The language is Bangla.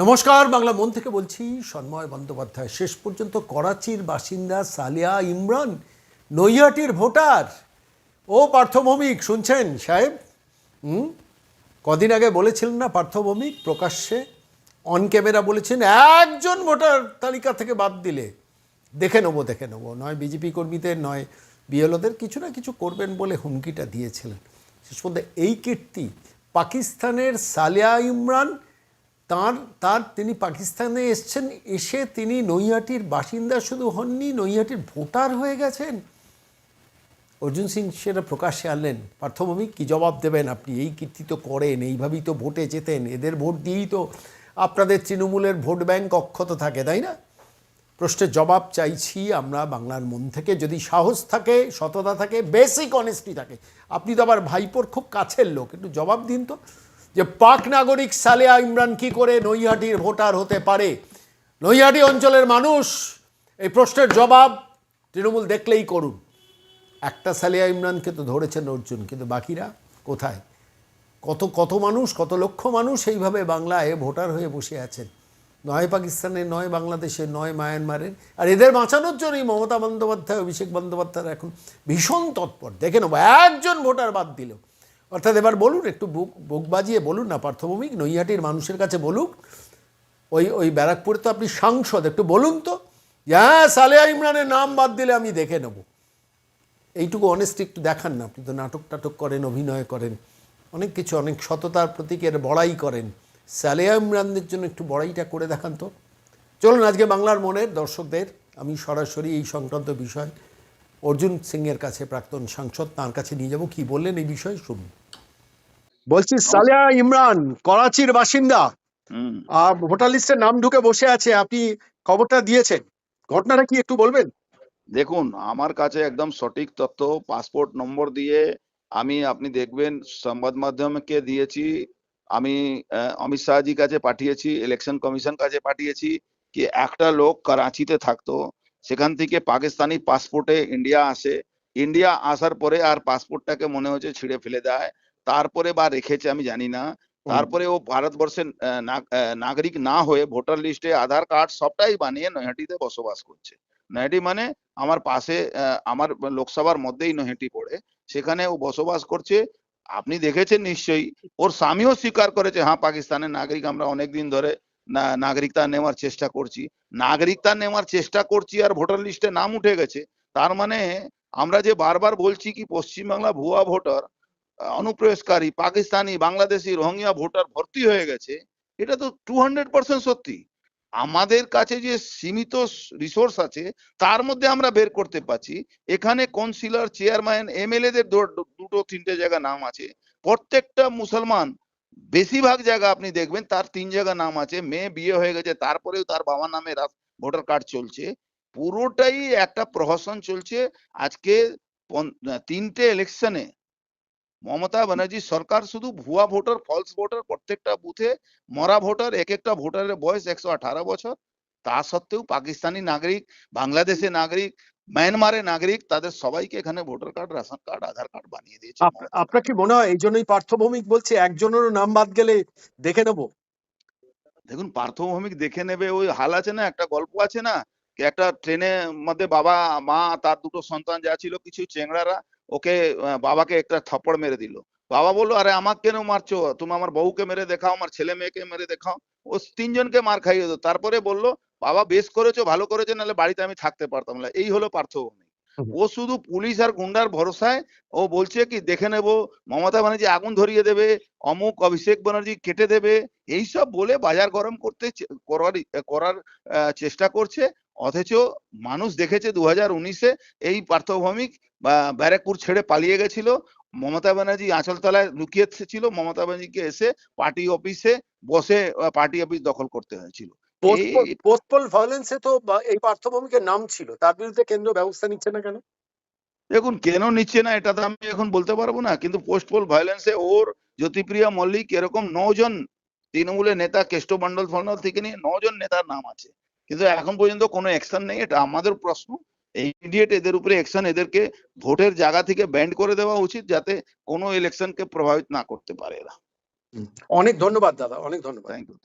নমস্কার, বাংলা মন থেকে বলছি, সন্ময় বন্দ্যোপাধ্যায়। শেষ পর্যন্ত করাচির বাসিন্দা সালিয়া ইমরান নৈয়াটির ভোটার। ও পার্থভৌমিক, শুনছেন সাহেব? হুম? কদিন আগে বলেছিলেন না পার্থভৌমিক? প্রকাশ্যে অন ক্যামেরা বলেছেন, একজন ভোটার তালিকা থেকে বাদ দিলে। দেখে নেব দেখে নেব। নয় বিজেপি কর্মীদের, নয় বিএলওদের, কিছু না কিছু করবেন বলে হুমকিটা দিয়েছিলেন। শেষ পর্যন্ত এই কীর্তি পাকিস্তানের সালিয়া ইমরান তার তার তিনি পাকিস্তানে এসছেন, এসে তিনি নৈহাটির বাসিন্দা শুধু হননি, নৈহাটির ভোটার হয়ে গেছেন। অর্জুন সিং সেটা প্রকাশ্যে আনলেন পার্থভূমিক কি জবাব দেবেন আপনি? এই কীর্তি তো করেন, এইভাবেই তো ভোটে যেতেন এদের ভোট দিয়েই তো আপনাদের তৃণমূলের ভোট ব্যাংক অক্ষত থাকে, তাই না? প্রশ্নের জবাব চাইছি আমরা বাংলার মন থেকে, যদি সাহস থাকে, সততা থাকে বেসিক অনেস্টি থাকে। আপনি তো আবার ভাইপোর খুব কাছের লোক, একটু জবাব দিন তো। যে পাক নাগরিক সালেয়া ইমরান কি করে নৈহাটির ভোটার হতে পারে? নৈহাটি অঞ্চলের মানুষ এই প্রশ্নের জবাব তৃণমূল দেখলেই করুন। একটা সালিয়া ইমরানকে তো ধরেছেন অর্জুন, কিন্তু বাকিরা কোথায়? কত কত মানুষ, কত লক্ষ মানুষ এইভাবে বাংলায় ভোটার হয়ে বসে আছেন? নয় পাকিস্তানের, নয় বাংলাদেশের, নয় মায়ানমারের, আর এদের বাঁচানোর জন্যই মমতা বন্দ্যোপাধ্যায়, অভিষেক বন্দ্যোপাধ্যায় এখন ভীষণ তৎপর। দেখে নেব, একজন ভোটার বাদ দিল। অর্থাৎ এবার বলুন, একটু বুক বুক বাজিয়ে বলুন না, পার্থভূমিক, নৈহাটির মানুষের কাছে বলুক। ওই ওই ব্যারাকপুরে তো আপনি সাংসদ, একটু বলুন তো। হ্যাঁ সালেয়া ইমরানের নাম বাদ দিলে আমি দেখে নেব। এইটুকু অনেস্টি একটু দেখান না, আপনি তো নাটক টাটক করেন, অভিনয় করেন, অনেক কিছু, অনেক সততার প্রতীকের বড়াই করেন। সালেয়া ইমরানদের জন্য একটু বড়াইটা করে দেখান তো। চলুন, আজকে বাংলার মনের দর্শকদের, আমি সরাসরি এই সংক্রান্ত বিষয়, অর্জুন সিংয়ের কাছে প্রাক্তন সাংসদ তাঁর কাছে নিয়ে যাব। কি বললেন এই বিষয়ে শুনুন। বলছি সালেয়া ইমরান করাচির বাসিন্দা। আর ভোটার লিস্টে নাম ঢুকে বসে আছে আপনি খবরটা দিয়েছেন। ঘটনাটা কি একটু বলবেন? দেখুন আমার কাছে একদম সঠিক তথ্য পাসপোর্ট নম্বর দিয়ে আমি আপনি দেখবেন সংবাদ মাধ্যমকে দিয়েছি। আমি অমিত শাহজি কাছে পাঠিয়েছি ইলেকশন কমিশন কাছে পাঠিয়েছি কি একটা লোক করাচিতে থাকতো সেখান থেকে পাকিস্তানি পাসপোর্টে ইন্ডিয়া আসে। ইন্ডিয়া আসার পরে আর পাসপোর্টটাকে মনে হচ্ছে ছিঁড়ে ফেলে দেয়। তারপরে বা রেখেছে আমি জানি না। তারপরে ও ভারতবর্ষের নাগরিক না হয়ে ভোটার লিস্টে আধার কার্ড সবটাই বানিয়ে নৈহাটিতে বসবাস করছে। নৈহাটি মানে আমার পাশে আমার লোকসভার মধ্যেই নৈহাটি পড়ে। সেখানে ও বসবাস করছে। আপনি দেখেছেন নিশ্চয়ই ওর স্বামীও স্বীকার করেছে হ্যাঁ পাকিস্তানের নাগরিক আমরা অনেকদিন ধরে নাগরিকতা নেওয়ার চেষ্টা করছি। নাগরিকতা নেওয়ার চেষ্টা করছি আর ভোটার লিস্টে নাম উঠে গেছে। তার মানে আমরা যে বারবার বলছি কি পশ্চিমবাংলা ভুয়া ভোটার অনুপ্রবেশকারী, পাকিস্তানি, বাংলাদেশি, রোহিঙ্গা ভোটার ভর্তি হয়ে গেছে, এটা তো টু হান্ড্রেড পার্সেন্ট সত্যি। আমাদের কাছে যে সীমিত রিসোর্স আছে, তার মধ্যে আমরা বের করতে পারছি। এখানে কাউন্সিলর চেয়ারম্যান এমএলএ দের দুটো, তিনটে জায়গা নাম আছে। প্রত্যেকটা মুসলমান, বেশিরভাগ জায়গা আপনি দেখবেন, তার তিন জায়গা নাম আছে। মেয়ে বিয়ে হয়ে গেছে, তারপরেও তার বাবার নামে ভোটার কার্ড চলছে। পুরোটাই একটা প্রহসন চলছে। আজকে তিনটে ইলেকশনে মমতা ব্যানার্জি সরকার শুধু ভুয়া ভোটার ফলস ভোটার প্রত্যেকটা বুথে মরা ভোটার এক একটা ভোটারের বয়স একশো আঠারো বছর। তা সত্ত্বেও পাকিস্তানি নাগরিক বাংলাদেশের নাগরিক মায়ানমারের নাগরিক তাদের সবাইকে এখানে voter card ration card Aadhaar card বানিয়ে দিয়েছে আপনার কি মনে হয় এই জন্যই পার্থভৌমিক বলছে একজনেরও নাম বাদ গেলে দেখে নেব? দেখুন পার্থভৌমিক দেখে নেবে ওই হাল আছে না একটা গল্প আছে না একটা ট্রেনে মধ্যে বাবা মা তার দুটো সন্তান যা ছিল কিছু চেংড়ারা ওকে বাবাকে একটা থাপ্পড় মেরে দিল। বাবা বলল আরে আমাকে কেন মারছো? তুমি আমার বউকে মেরে দেখাও আমার ছেলে মেয়েকে মেরে দেখাও। ও তিনজনকে মার খাইয়ে দিল। তারপরে বলল বাবা বেশ করেছ ভালো করেছ নাহলে বাড়িতে আমি থাকতে পারতাম না। এই হলো পার্থভূমিক হুম। ও শুধু পুলিশ আর গুন্ডার ভরসায় ও বলছে কি দেখে নেব মমতা ব্যানার্জি আগুন ধরিয়ে দেবে অমুক অভিষেক ব্যানার্জি কেটে দেবে। এইসব বলে বাজার গরম করতে করার করার চেষ্টা করছে। অথচ মানুষ দেখেছে দু হাজার উনিশে এই পার্থভৌমিক বা ব্যারাকপুর ছেড়ে পালিয়ে গেছিল। মমতা ব্যানার্জি আঁচলতলায় লুকিয়ে ছিল। মমতা ব্যানার্জিকে এসে পার্টি অফিসে বসে পার্টি অফিস দখল করতে হয়েছিল। পোস্টপল ভায়োলেন্সে তো এই পার্থভৌমিকের নাম ছিল। তার বিরুদ্ধে কেন্দ্র ব্যবস্থা নিচ্ছে না কেন? দেখুন কেন নিচ্ছে না এটা তো আমি এখন বলতে পারব না। কিন্তু পোস্ট পোল ভায়োলেন্সে ওর জ্যোতিপ্রিয়া মল্লিক এরকম নজন তৃণমূলের নেতা কেষ্ট মন্ডল ফন্ডল থেকে নিয়ে নজন নেতার নাম আছে। কিন্তু এখন পর্যন্ত কোনো অ্যাকশন নেই। এটা আমাদের প্রশ্ন। ইমিডিয়েট এদের উপরে অ্যাকশন এদেরকে ভোটের জায়গা থেকে ব্যান্ড করে দেওয়া উচিত যাতে কোনো ইলেকশনকে প্রভাবিত না করতে পারে এরা। অনেক ধন্যবাদ দাদা অনেক ধন্যবাদ। Thank you